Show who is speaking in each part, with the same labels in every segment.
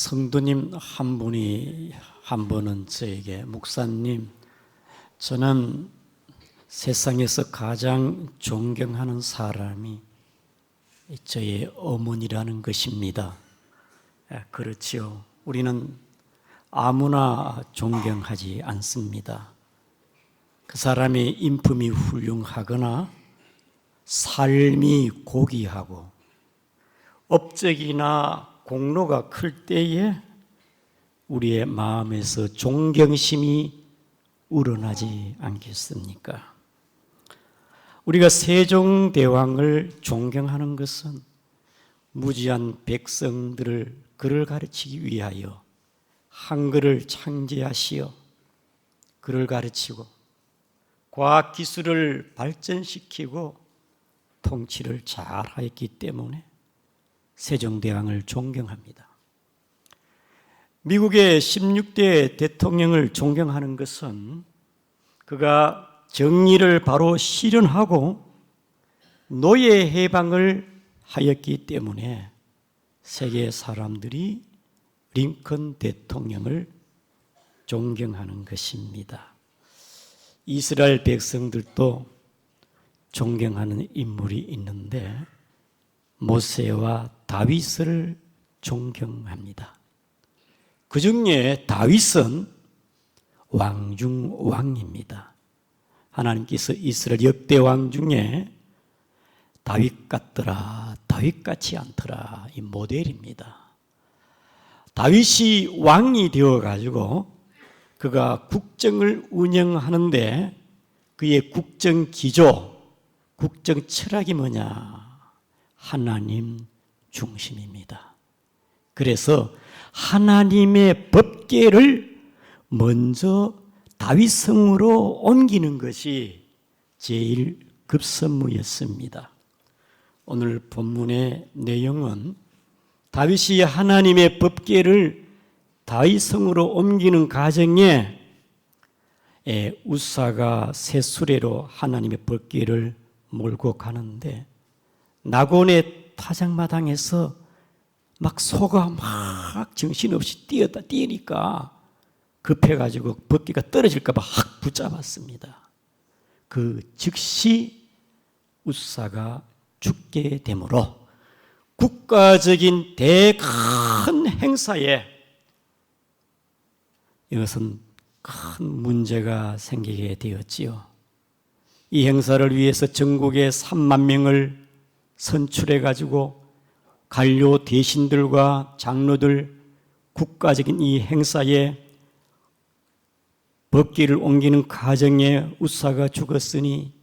Speaker 1: 성도님 한 분이 한 번은 저에게 목사님 저는 세상에서 가장 존경하는 사람이 저의 어머니라는 것입니다. 예, 그렇지요. 우리는 아무나 존경하지 않습니다. 그 사람의 인품이 훌륭하거나 삶이 고귀하고 업적이나 공로가 클 때에 우리의 마음에서 존경심이 우러나지 않겠습니까? 우리가 세종대왕을 존경하는 것은 무지한 백성들을 그를 가르치기 위하여 한글을 창제하시어 그를 가르치고 과학 기술을 발전시키고 통치를 잘 하였기 때문에 세종대왕을 존경합니다. 미국의 16대 대통령을 존경하는 것은 그가 정의를 바로 실현하고 노예 해방을 하였기 때문에 세계 사람들이 링컨 대통령을 존경하는 것입니다. 이스라엘 백성들도 존경하는 인물이 있는데 모세와 다윗을 존경합니다. 그 중에 다윗은 왕 중 왕입니다. 하나님께서 이스라엘 역대 왕 중에 다윗 같더라, 다윗 같지 않더라 이 모델입니다. 다윗이 왕이 되어 가지고 그가 국정을 운영하는데 그의 국정 기조, 국정 철학이 뭐냐? 하나님 중심입니다. 그래서 하나님의 법계를 먼저 다윗성으로 옮기는 것이 제일 급선무였습니다. 오늘 본문의 내용은 다윗이 하나님의 법계를 다윗성으로 옮기는 과정에 우사가 새 수레로 하나님의 법계를 몰고 가는데 낙원의 타작마당에서 막 소가 막 정신없이 뛰었다 뛰니까 급해가지고 벗기가 떨어질까봐 확 붙잡았습니다. 그 즉시 우사가 죽게 되므로 국가적인 대큰 행사에 이것은 큰 문제가 생기게 되었지요. 이 행사를 위해서 전국에 3만 명을 선출해 가지고 관료 대신들과 장로들 국가적인 이 행사에 법기를 옮기는 과정에 우사가 죽었으니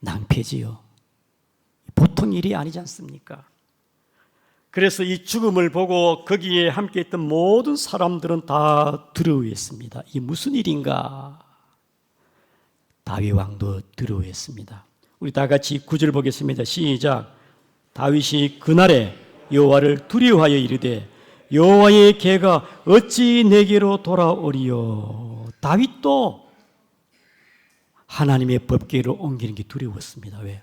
Speaker 1: 낭패지요. 보통 일이 아니지 않습니까? 그래서 이 죽음을 보고 거기에 함께 있던 모든 사람들은 다 두려워했습니다. 이 무슨 일인가? 다윗 왕도 두려워했습니다. 우리 다 같이 구절 보겠습니다. 시작. 다윗이 그날에 여호와를 두려워하여 이르되 여호와의 개가 어찌 내게로 돌아오리요. 다윗도 하나님의 법궤로 옮기는 게 두려웠습니다. 왜?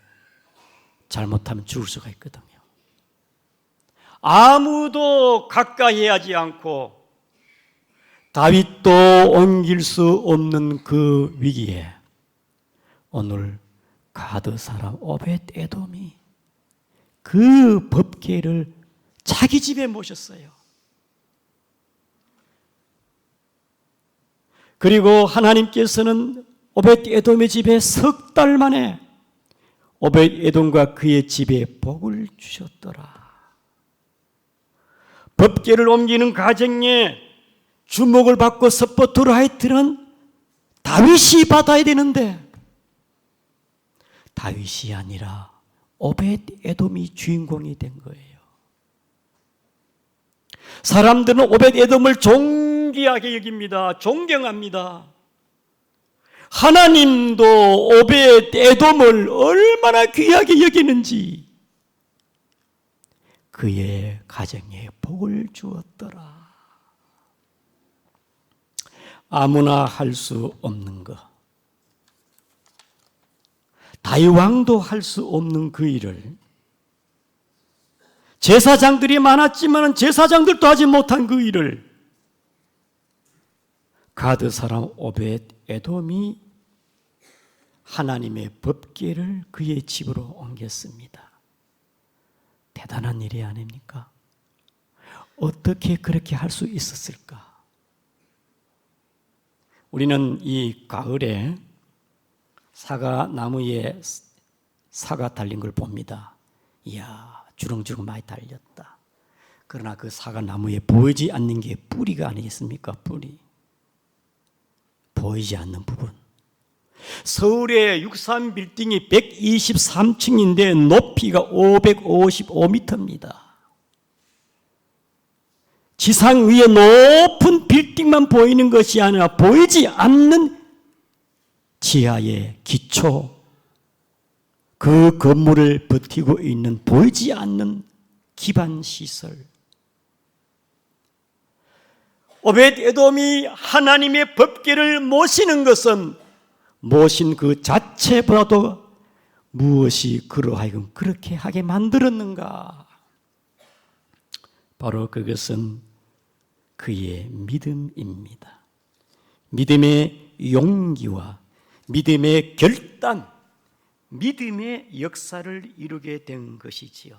Speaker 1: 잘못하면 죽을 수가 있거든요. 아무도 가까이 하지 않고 다윗도 옮길 수 없는 그 위기에 오늘 가드 사람 오벳 에돔이 그 법계를 자기 집에 모셨어요. 그리고 하나님께서는 오벳 에돔의 집에 석 달 만에 오벳 에돔과 그의 집에 복을 주셨더라. 법계를 옮기는 과정에 주목을 받고 하였던 다윗이 받아야 되는데 다윗이 아니라 오벳 에돔이 주인공이 된 거예요. 사람들은 오벳 에돔을 존귀하게 여깁니다. 존경합니다. 하나님도 오벳 에돔을 얼마나 귀하게 여기는지 그의 가정에 복을 주었더라. 아무나 할 수 없는 것. 다윗 왕도 할 수 없는 그 일을 제사장들이 많았지만 제사장들도 하지 못한 그 일을 가드 사람 오벳 에돔이 하나님의 법계를 그의 집으로 옮겼습니다. 대단한 일이 아닙니까? 어떻게 그렇게 할 수 있었을까? 우리는 이 가을에 사과 나무에 사과 달린 걸 봅니다. 이야, 주렁주렁 많이 달렸다. 그러나 그 사과 나무에 보이지 않는 게 뿌리가 아니겠습니까? 뿌리. 보이지 않는 부분. 서울의 63 빌딩이 123층인데 높이가 555m입니다. 지상 위에 높은 빌딩만 보이는 것이 아니라 보이지 않는 지하의 기초, 그 건물을 버티고 있는 보이지 않는 기반 시설. 오벳 에돔이 하나님의 법계를 모시는 것은 모신 그 자체보다도 무엇이 그로 하여금 그렇게 하게 만들었는가? 바로 그것은 그의 믿음입니다. 믿음의 용기와 믿음의 결단, 믿음의 역사를 이루게 된 것이지요.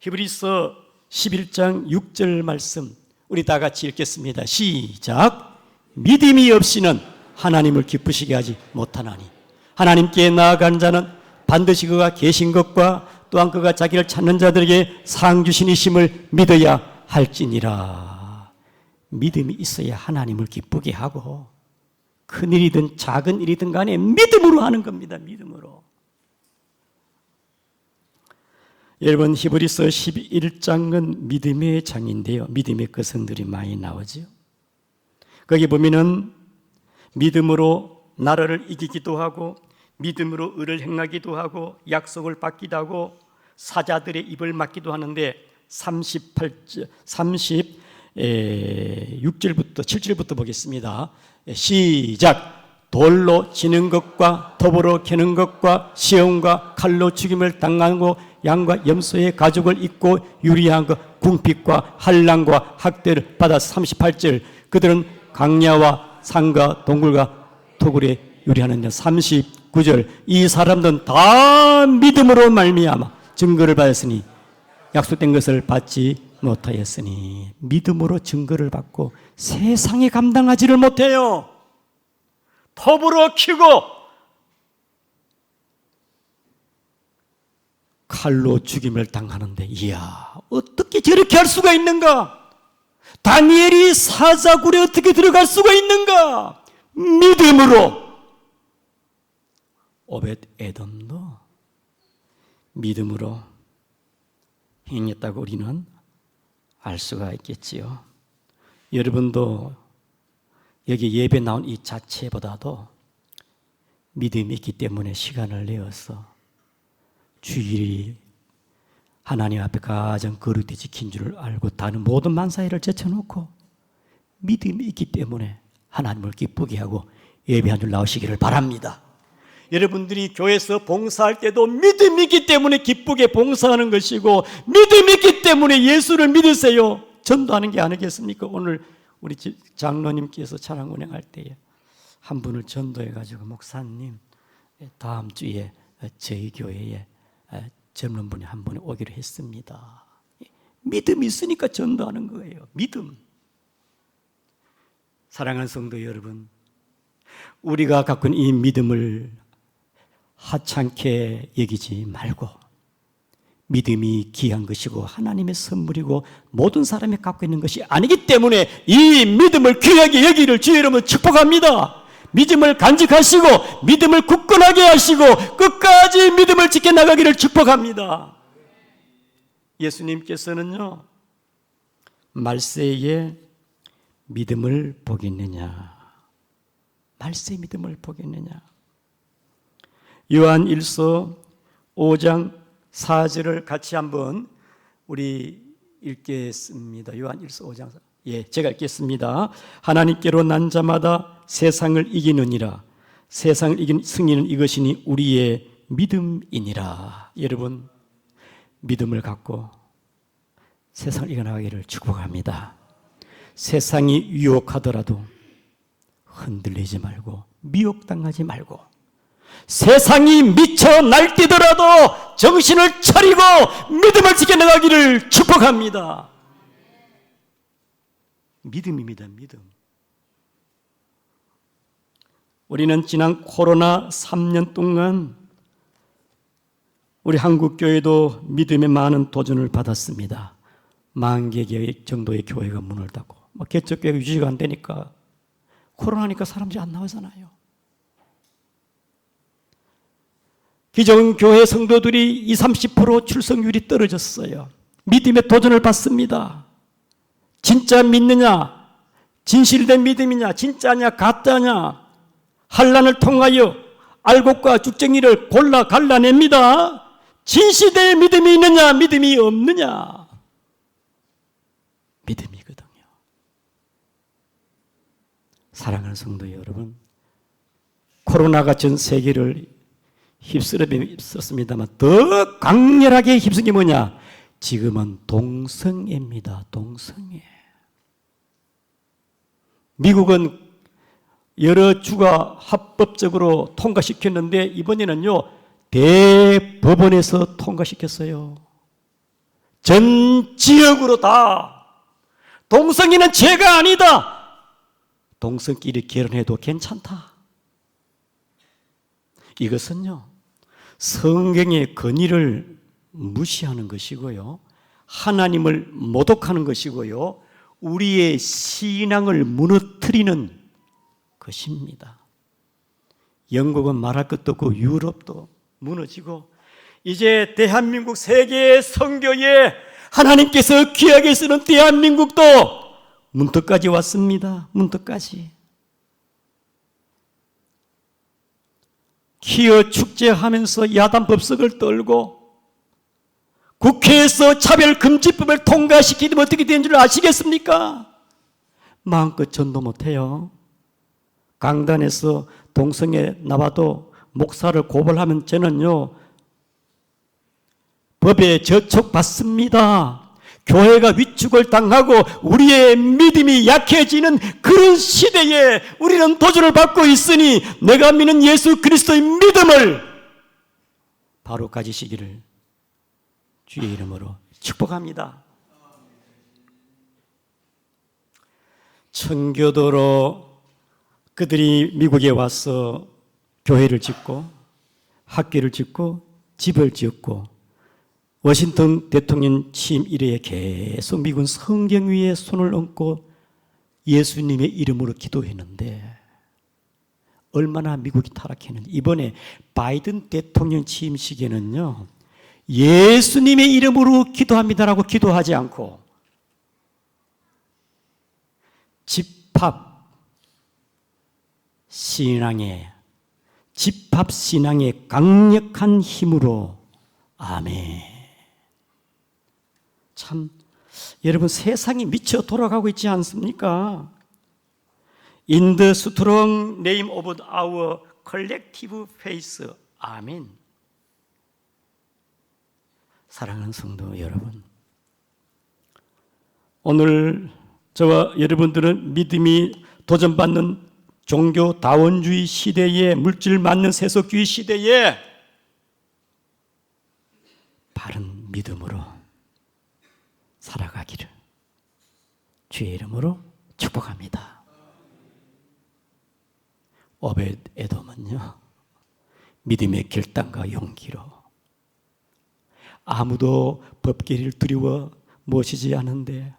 Speaker 1: 히브리서 11장 6절 말씀 우리 다 같이 읽겠습니다. 시작. 믿음이 없이는 하나님을 기쁘시게 하지 못하나니 하나님께 나아간 자는 반드시 그가 계신 것과 또한 그가 자기를 찾는 자들에게 상 주신이심을 믿어야 할지니라. 믿음이 있어야 하나님을 기쁘게 하고 큰 일이든 작은 일이든 간에 믿음으로 하는 겁니다. 믿음으로. 여러분 히브리서 11장은 믿음의 장인데요. 믿음의 거성들이 많이 나오죠. 거기 보면은 믿음으로 나라를 이기기도 하고 믿음으로 의를 행하기도 하고 약속을 받기도 하고 사자들의 입을 막기도 하는데 38 36절부터 7절부터 보겠습니다. 시작. 돌로 치는 것과 더불어 캐는 것과 시험과 칼로 죽임을 당하고 양과 염소의 가죽을 입고 유리한 것 궁핍과 한란과 학대를 받아 38절 그들은 강야와 산과 동굴과 토굴에 유리하는 39절 이 사람들은 다 믿음으로 말미암아 증거를 받았으니 약속된 것을 받지 못하였으니 믿음으로 증거를 받고 세상에 감당하지를 못해요. 더불어 키고 칼로 죽임을 당하는데 이야 어떻게 저렇게 할 수가 있는가? 다니엘이 사자굴에 어떻게 들어갈 수가 있는가? 믿음으로 오벳 에돔도 믿음으로 행했다고 우리는 알 수가 있겠지요. 여러분도 여기 예배 나온 이 자체보다도 믿음이 있기 때문에 시간을 내어서 주일이 하나님 앞에 가장 거룩히 지킨 줄을 알고 다른 모든 만사일을 제쳐놓고 믿음이 있기 때문에 하나님을 기쁘게 하고 예배한 줄 나오시기를 바랍니다. 여러분들이 교회에서 봉사할 때도 믿음이 있기 때문에 기쁘게 봉사하는 것이고 믿음이 있기 때문에 예수를 믿으세요. 전도하는 게 아니겠습니까? 오늘 우리 장로님께서 찬양 운행할 때에 한 분을 전도해 가지고 목사님 다음 주에 저희 교회에 젊은 분이 한 분이 오기로 했습니다. 믿음이 있으니까 전도하는 거예요. 믿음. 사랑하는 성도 여러분, 우리가 갖고 있는 이 믿음을 하찮게 여기지 말고 믿음이 귀한 것이고 하나님의 선물이고 모든 사람이 갖고 있는 것이 아니기 때문에 이 믿음을 귀하게 여기를 주의 이름으로 축복합니다. 믿음을 간직하시고 믿음을 굳건하게 하시고 끝까지 믿음을 지켜나가기를 축복합니다. 예수님께서는요 말세에 믿음을 보겠느냐 말세의 믿음을 보겠느냐 요한 1서 5장 4절을 같이 한번 우리 읽겠습니다. 요한 1서 5장 4. 예, 제가 읽겠습니다. 하나님께로 난 자마다 세상을 이기느니라. 세상을 이긴 승리는 이것이니 우리의 믿음이니라. 여러분, 믿음을 갖고 세상을 이겨나가기를 축복합니다. 세상이 유혹하더라도 흔들리지 말고 미혹당하지 말고 세상이 미쳐 날뛰더라도 정신을 차리고 믿음을 지켜나가기를 축복합니다. 믿음입니다, 믿음. 우리는 지난 코로나 3년 동안 우리 한국 교회도 믿음의 많은 도전을 받았습니다. 만개 정도의 교회가 문을 닫고 뭐 개척 교회가 유지가 안 되니까 코로나니까 사람들이 안 나오잖아요. 기존 교회 성도들이 20, 30% 출석률이 떨어졌어요. 믿음의 도전을 받습니다. 진짜 믿느냐? 진실된 믿음이냐? 진짜냐? 가짜냐? 한란을 통하여 알곡과 죽정이를 골라 갈라냅니다. 진실된 믿음이 있느냐? 믿음이 없느냐? 믿음이거든요. 사랑하는 성도 여러분, 코로나가 전 세계를 휩쓸었습니다만 더 강렬하게 휩쓴 게 뭐냐? 지금은 동성애입니다. 동성애. 미국은 여러 주가 합법적으로 통과시켰는데 이번에는요 대법원에서 통과시켰어요. 전 지역으로 다 동성애는 죄가 아니다. 동성끼리 결혼해도 괜찮다. 이것은요 성경의 건의를 무시하는 것이고요. 하나님을 모독하는 것이고요. 우리의 신앙을 무너뜨리는 것입니다. 영국은 말할 것도 없고 유럽도 무너지고 이제 대한민국 세계 선교에 하나님께서 귀하게 쓰는 대한민국도 문턱까지 왔습니다. 문턱까지. 키어 축제하면서 야단 법석을 떨고 국회에서 차별금지법을 통과시키면 어떻게 되는 줄 아시겠습니까? 마음껏 전도 못해요. 강단에서 동성애 나와도 목사를 고발하면 저는요, 법에 저촉받습니다. 교회가 위축을 당하고 우리의 믿음이 약해지는 그런 시대에 우리는 도전을 받고 있으니 내가 믿는 예수 그리스도의 믿음을 바로 가지시기를 주의 이름으로 축복합니다. 청교도로 그들이 미국에 와서 교회를 짓고 학교를 짓고 집을 지었고 워싱턴 대통령 취임 이래에 계속 미군 성경 위에 손을 얹고 예수님의 이름으로 기도했는데 얼마나 미국이 타락했는지 이번에 바이든 대통령 취임식에는요 예수님의 이름으로 기도합니다라고 기도하지 않고 집합 신앙의 집합 신앙의 강력한 힘으로 아멘. 참 여러분 세상이 미쳐 돌아가고 있지 않습니까? In the strong name of our collective faith. 아멘. 사랑하는 성도 여러분. 오늘 저와 여러분들은 믿음이 도전받는 종교 다원주의 시대에 물질 맞는 세속주의 시대에 바른 믿음으로 살아가기를 주의 이름으로 축복합니다. 오벳 에돔은요 믿음의 결단과 용기로 아무도 법계를 두려워 모시지 않은데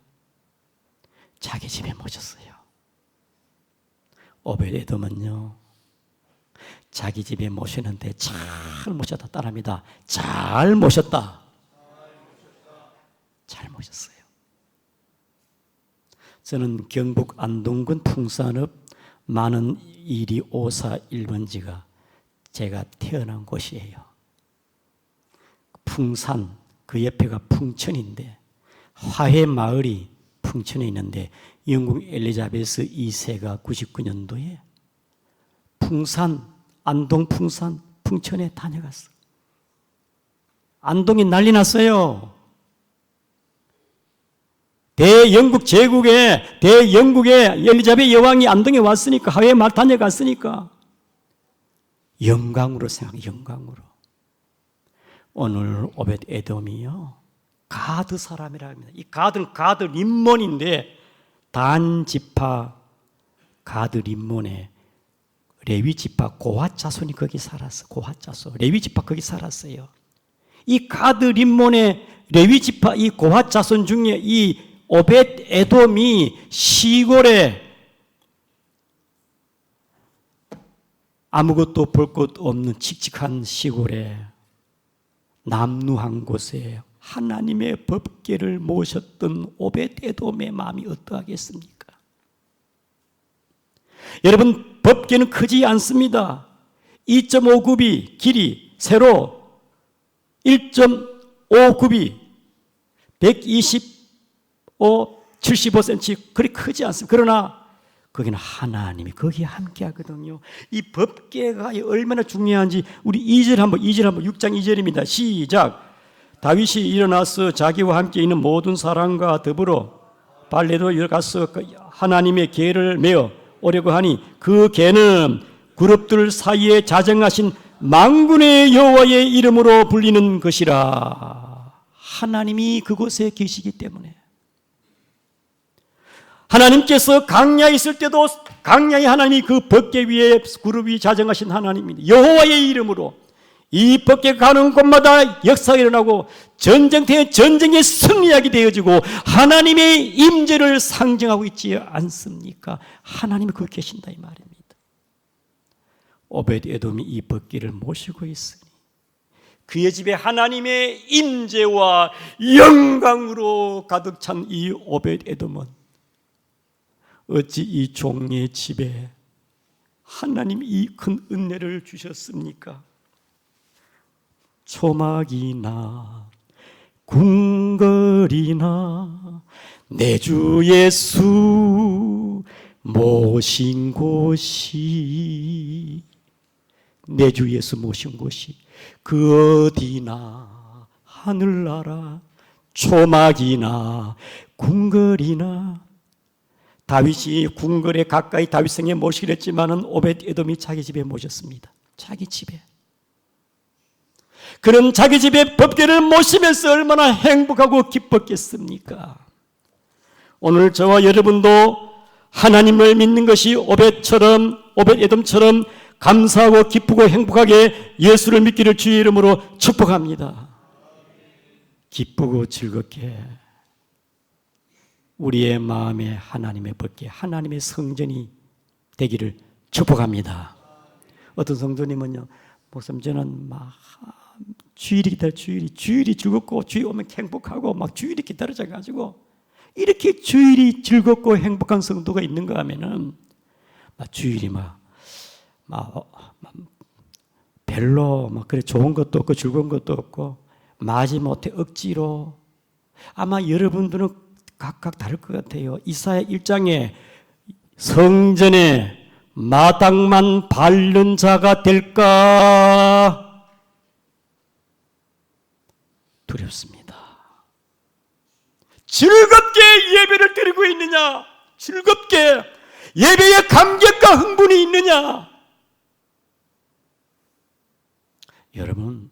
Speaker 1: 자기 집에 모셨어요. 오벨에돔은요 자기 집에 모시는데 잘 모셨다 따라합니다. 잘 모셨다. 잘 모셨어요. 저는 경북 안동군 풍산읍 많은 일이 오사 1번지가 제가 태어난 곳이에요. 풍산 그 옆에가 풍천인데 화해 마을이 풍천에 있는데 영국 엘리자베스 2세가 99년도에 풍산 안동 풍산 풍천에 다녀갔어. 안동이 난리 났어요. 대영국 제국에 대영국의 엘리자베 여왕이 안동에 왔으니까 하회에 말 다녀갔으니까 영광으로 생각 영광으로 오늘 오벳 에돔이요 가드 사람이라 합니다. 이 가드는 가드 림몬인데 단 지파 가드 림몬에 레위 지파 고핫 자손이 거기 살았어. 고핫 자손 레위 지파 거기 살았어요. 이 가드 림몬의 레위 지파 이 고핫 자손 중에 이 오벳 에돔이 시골에 아무것도 볼 것 없는 칙칙한 시골에 남루한 곳에 하나님의 법계를 모셨던 오벳 에돔의 마음이 어떠하겠습니까? 여러분 법계는 크지 않습니다. 2.5굽이 길이 세로 1.5굽이 125, 75cm 그리 크지 않습니다. 그러나 거기는 하나님이 거기에 함께 하거든요. 이 법계가 얼마나 중요한지 우리 2절 한번 2절 한번 6장 2절입니다. 시작. 다윗이 일어나서 자기와 함께 있는 모든 사람과 더불어 발레로 가서 하나님의 계를 메어 오려고 하니 그 계는 그룹들 사이에 자정하신 망군의 여호와의 이름으로 불리는 것이라. 하나님이 그곳에 계시기 때문에 하나님께서 강야에 있을 때도 강야의 하나님이 그 법계 위에 그룹이 자정하신 하나님입니다. 여호와의 이름으로 이 법계 가는 곳마다 역사가 일어나고 전쟁터에 전쟁에 승리하게 되어지고 하나님의 임재를 상징하고 있지 않습니까? 하나님이 거기 계신다 이 말입니다. 오벳 에돔이 이 법계를 모시고 있으니 그의 집에 하나님의 임재와 영광으로 가득 찬 이 오벳 에돔은 어찌 이 종의 집에 하나님 이 큰 은혜를 주셨습니까? 초막이나 궁궐이나 내 주 예수 모신 곳이 내 주 예수 모신 곳이 그 어디나 하늘나라 초막이나 궁궐이나 다윗이 궁궐에 가까이 다윗성에 모시기로 했지만은 오벳 에돔이 자기 집에 모셨습니다. 자기 집에. 그런 자기 집에 법계를 모시면서 얼마나 행복하고 기뻤겠습니까? 오늘 저와 여러분도 하나님을 믿는 것이 오벳처럼 오벳 에돔처럼 감사하고 기쁘고 행복하게 예수를 믿기를 주의 이름으로 축복합니다. 기쁘고 즐겁게 우리의 마음에 하나님의 법계, 하나님의 성전이 되기를 축복합니다. 어떤 성도님은요, 목사님 저는 막 주일이 기다려 주일이 주일이 즐겁고 주일 오면 행복하고 막 주일이 기다려져 가지고 이렇게 주일이 즐겁고 행복한 성도가 있는가 하면은 막 주일이 막, 막, 막 별로 막 그래 좋은 것도 없고 즐거운 것도 없고 마지 못해 억지로 아마 여러분들은 각각 다를 것 같아요. 이사야 1장에 성전에 마당만 밟는 자가 될까? 두렵습니다. 즐겁게 예배를 드리고 있느냐? 즐겁게 예배에 감격과 흥분이 있느냐? 여러분,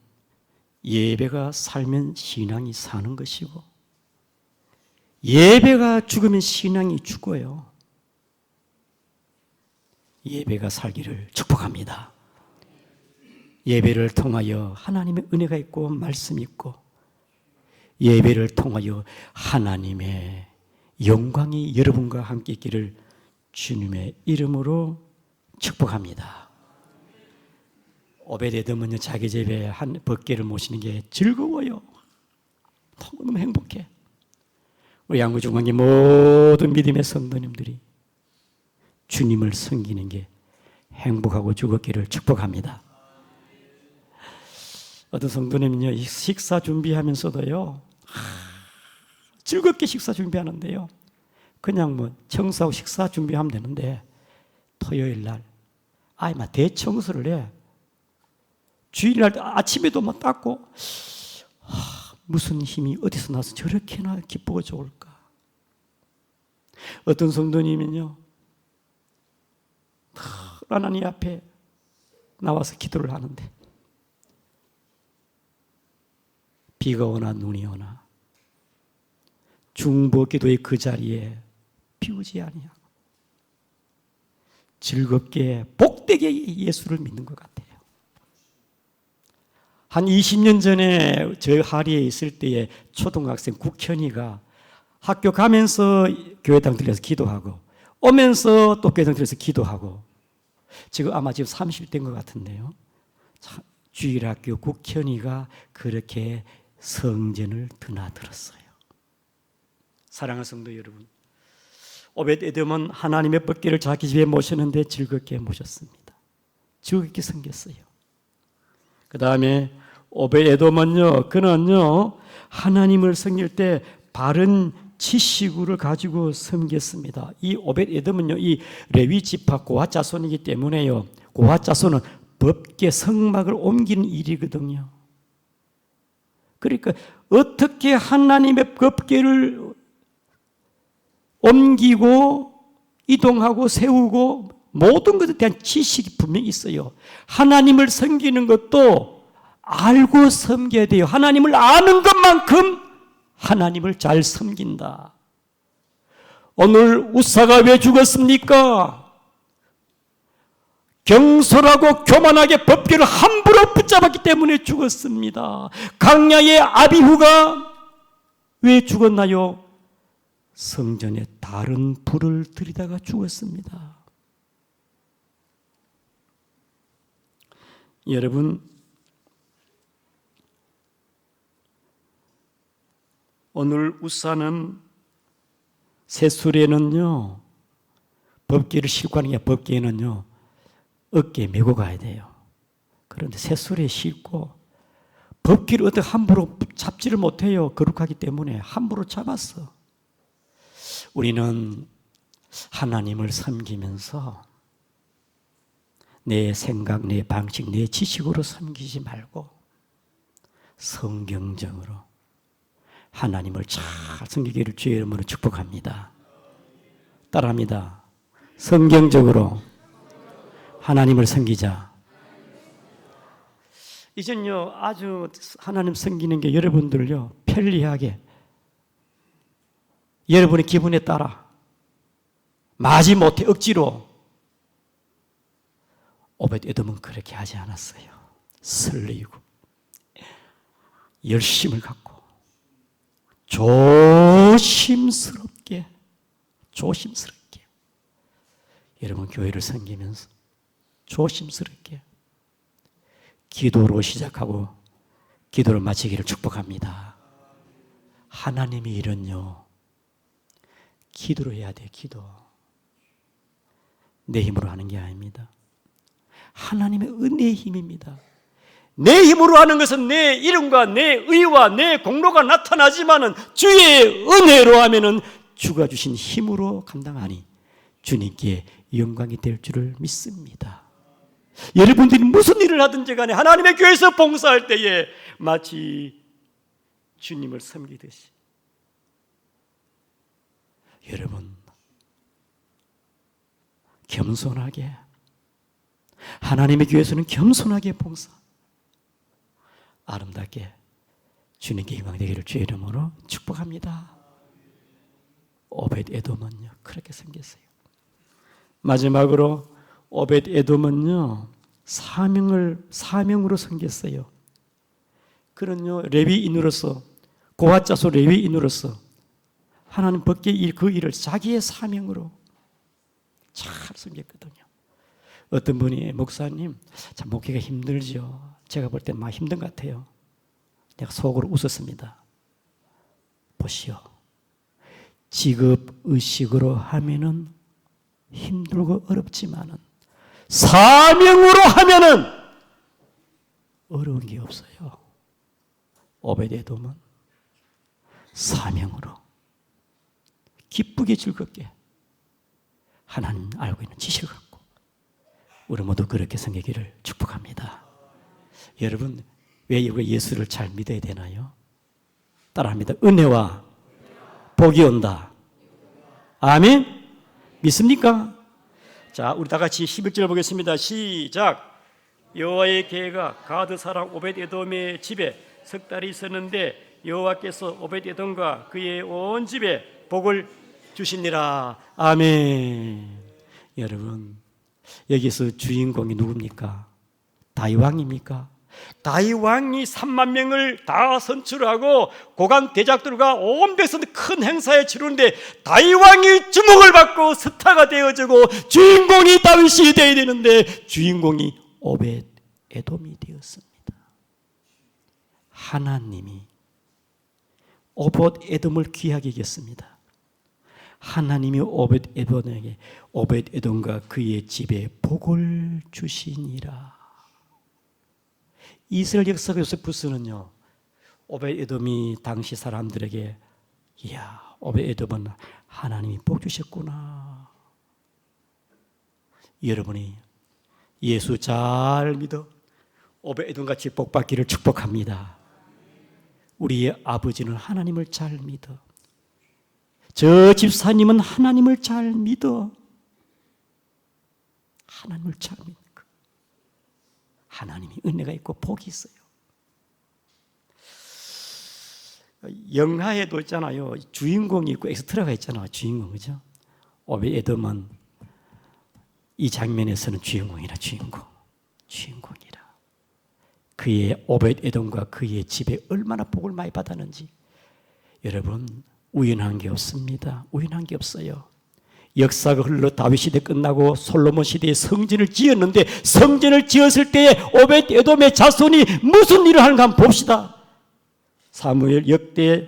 Speaker 1: 예배가 살면 신앙이 사는 것이고, 예배가 죽으면 신앙이 죽어요. 예배가 살기를 축복합니다. 예배를 통하여 하나님의 은혜가 있고 말씀이 있고 예배를 통하여 하나님의 영광이 여러분과 함께 있기를 주님의 이름으로 축복합니다. 오베데돔은요 자기 집에 한 벗개를 모시는 게 즐거워요. 너무 행복해. 우리 양구 중앙의 모든 믿음의 성도님들이 주님을 섬기는 게 행복하고 죽었기를 축복합니다. 어떤 성도님은요 식사 준비하면서도요 즐겁게 식사 준비하는데요. 그냥 뭐 청소하고 식사 준비하면 되는데 토요일 날 아이 막 대청소를 해. 주일날 아침에도 막 닦고 하, 무슨 힘이 어디서 나서 저렇게나 기쁘고 좋을까? 어떤 성도님은요, 하나님 앞에 나와서 기도를 하는데, 비가 오나 눈이 오나, 중보 기도의 그 자리에 비우지 아니하고, 즐겁게 복되게 예수를 믿는 것 같아요. 한 20년 전에 저 하리에 있을 때에 초등학생 국현이가 학교 가면서 교회당 들려서 기도하고 오면서 또 교회당 들려서 기도하고 지금 아마 지금 30대인 것 같은데요. 주일학교 국현이가 그렇게 성전을 드나들었어요. 사랑하는 성도 여러분, 오벳 에돔은 하나님의 법궤를 자기 집에 모셨는데 즐겁게 모셨습니다. 즐겁게 섬겼어요. 그 다음에 오벳 에돔은요, 그는요 하나님을 섬길 때 바른 지식을 가지고 섬겼습니다. 이 오벳 에돔은요, 이 레위 지파 고아 자손이기 때문에요. 고아 자손은 법계 성막을 옮기는 일이거든요. 그러니까 어떻게 하나님의 법계를 옮기고 이동하고 세우고 모든 것에 대한 지식이 분명히 있어요. 하나님을 섬기는 것도 알고 섬겨야 돼요. 하나님을 아는 것만큼 하나님을 잘 섬긴다. 오늘 우사가 왜 죽었습니까? 경솔하고 교만하게 법규를 함부로 붙잡았기 때문에 죽었습니다. 강야의 아비후가 왜 죽었나요? 성전에 다른 불을 들이다가 죽었습니다. 여러분, 오늘 우사는 새술에는요, 법계를 싣고 가는 게 법계에는요, 어깨에 메고 가야 돼요. 그런데 새술에 싣고 법기를 어떻게 함부로 잡지를 못해요. 거룩하기 때문에 함부로 잡았어. 우리는 하나님을 섬기면서 내 생각, 내 방식, 내 지식으로 섬기지 말고 성경적으로 하나님을 잘 섬기기를 주의 이름으로 축복합니다. 따라합니다. 성경적으로 하나님을 섬기자. 이젠요 아주 하나님 섬기는 게 여러분들요 편리하게 여러분의 기분에 따라 마지 못해 억지로 오벳 에돔은 그렇게 하지 않았어요. 설레이고 열심을 갖고 조심스럽게 조심스럽게 여러분 교회를 섬기면서 조심스럽게 기도로 시작하고 기도를 마치기를 축복합니다. 하나님의 일은요 기도로 해야 돼, 기도. 내 힘으로 하는 게 아닙니다. 하나님의 은혜의 힘입니다. 내 힘으로 하는 것은 내 이름과 내 의와 내 공로가 나타나지만은 주의 은혜로 하면은 주가 주신 힘으로 감당하니 주님께 영광이 될 줄을 믿습니다. 여러분들이 무슨 일을 하든지 간에 하나님의 교회에서 봉사할 때에 마치 주님을 섬기듯이 여러분 겸손하게 하나님의 교회에서는 겸손하게 봉사 아름답게 주님께 영광 되기를 주의 이름으로 축복합니다. 오벳 에돔은요 그렇게 생겼어요. 마지막으로 오벳 에돔은요 사명을 사명으로 섬겼어요. 그는요 레위인으로서 고아자소 레위인으로서 하나님 법계 그 일을 자기의 사명으로 잘 섬겼거든요. 어떤 분이 목사님 참 목회가 힘들죠. 제가 볼 때 막 힘든 것 같아요. 내가 속으로 웃었습니다. 보시오. 직업 의식으로 하면은 힘들고 어렵지만은 사명으로 하면은 어려운 게 없어요. 오베데돔은 사명으로 기쁘게 즐겁게 하나님 알고 있는 갖고 우리 모두 그렇게 생기기를 축복합니다. 여러분 왜 우리가 예수를 잘 믿어야 되나요? 따라합니다. 은혜와 복이 온다. 아멘? 믿습니까? 자, 우리 다 같이 11절 보겠습니다. 시작. 여호와의 계가 가드 사람 오벳에돔의 집에 석 달이 있었는데 여호와께서 오벳에돔과 그의 온 집에 복을 주시니라. 아멘. 여러분, 여기서 주인공이 누굽니까? 다이왕입니까? 다이왕이 3만 명을 다 선출하고 고관 대작들과 온 백성 큰 행사에 치르는데 다이왕이 주목을 받고 스타가 되어지고 주인공이 다윗이 되어야 되는데 주인공이 오벳 에돔이 되었습니다. 하나님이 오벳 에돔을 귀하게 여겼습니다. 하나님이 오벳 에돔에게 오벳 에돔과 그의 집에 복을 주시니라. 이스라엘 역사 요세푸스는요 오벳 에돔이 당시 사람들에게 이야 오벳 에돔은 하나님이 복 주셨구나. 여러분이 예수 잘 믿어 오벳 에돔 같이 복 받기를 축복합니다. 우리의 아버지는 하나님을 잘 믿어. 저 집사님은 하나님을 잘 믿어. 하나님을 잘 믿는 거. 하나님이 은혜가 있고 복이 있어요. 영화에도 있잖아요. 주인공이 있고 엑스트라가 있잖아요. 주인공 그죠? 오베 에돔은 이 장면에서는 주인공이라 주인공. 주인공이라. 그의 오벳 에돔과 그의 집에 얼마나 복을 많이 받았는지 여러분 우연한 게 없습니다. 우연한 게 없어요. 역사가 흘러 다윗 시대 끝나고 솔로몬 시대에 성전을 지었는데 성전을 지었을 때에 오벳 에돔의 자손이 무슨 일을 하는가 한번 봅시다. 사무엘 역대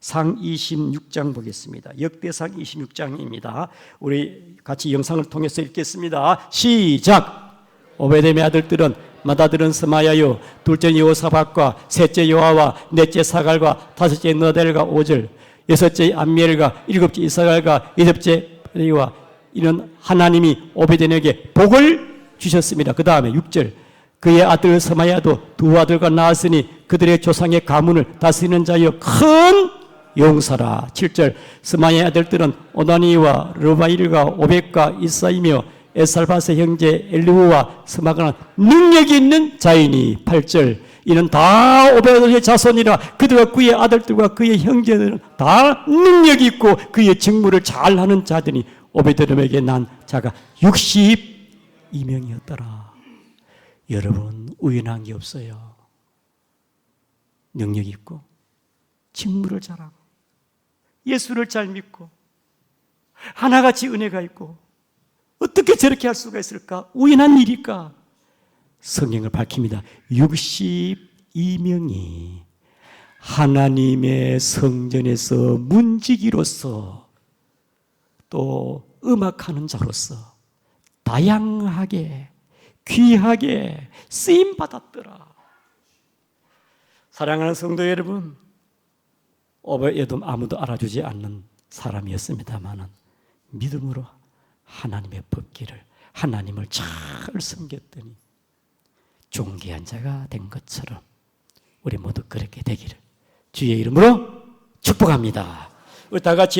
Speaker 1: 상 26장 보겠습니다. 역대상 26장입니다. 우리 같이 영상을 통해서 읽겠습니다. 시작. 오베뎀의 아들들은 맏아들은 스마야요 둘째 여호사박과 셋째 요아와 넷째 사갈과 다섯째 너델과 오절 여섯째 암미엘과 일곱째 이사갈과 여덟째 리와 이런 하나님이 오베덴에게 복을 주셨습니다. 그 다음에 6절 그의 아들 스마야도 두 아들과 낳았으니 그들의 조상의 가문을 다스리는 자여 큰 용사라. 7절 스마야의 아들들은 오나니와 르바일과 오백과 이사이며 에살바스의 형제 엘리후와 스마가는 능력이 있는 자이니 8절 이는 다 오베드의 자손이라 그들과 그의 아들들과 그의 형제들은 다 능력이 있고 그의 직무를 잘하는 자들이 오베드름에게 난 자가 62명이었더라 여러분 우연한 게 없어요 능력 있고 직무를 잘하고 예수를 잘 믿고 하나같이 은혜가 있고 어떻게 저렇게 할 수가 있을까? 우연한 일일까? 성경을 밝힙니다. 62명이 하나님의 성전에서 문지기로서 또 음악하는 자로서 다양하게 귀하게 쓰임 받았더라. 사랑하는 성도 여러분, 오베에돔 아무도 알아주지 않는 사람이었습니다만은 믿음으로 하나님의 법기를 하나님을 잘 섬겼더니 존귀한 자가 된 것처럼 우리 모두 그렇게 되기를 주의 이름으로 축복합니다. 우리 다 같이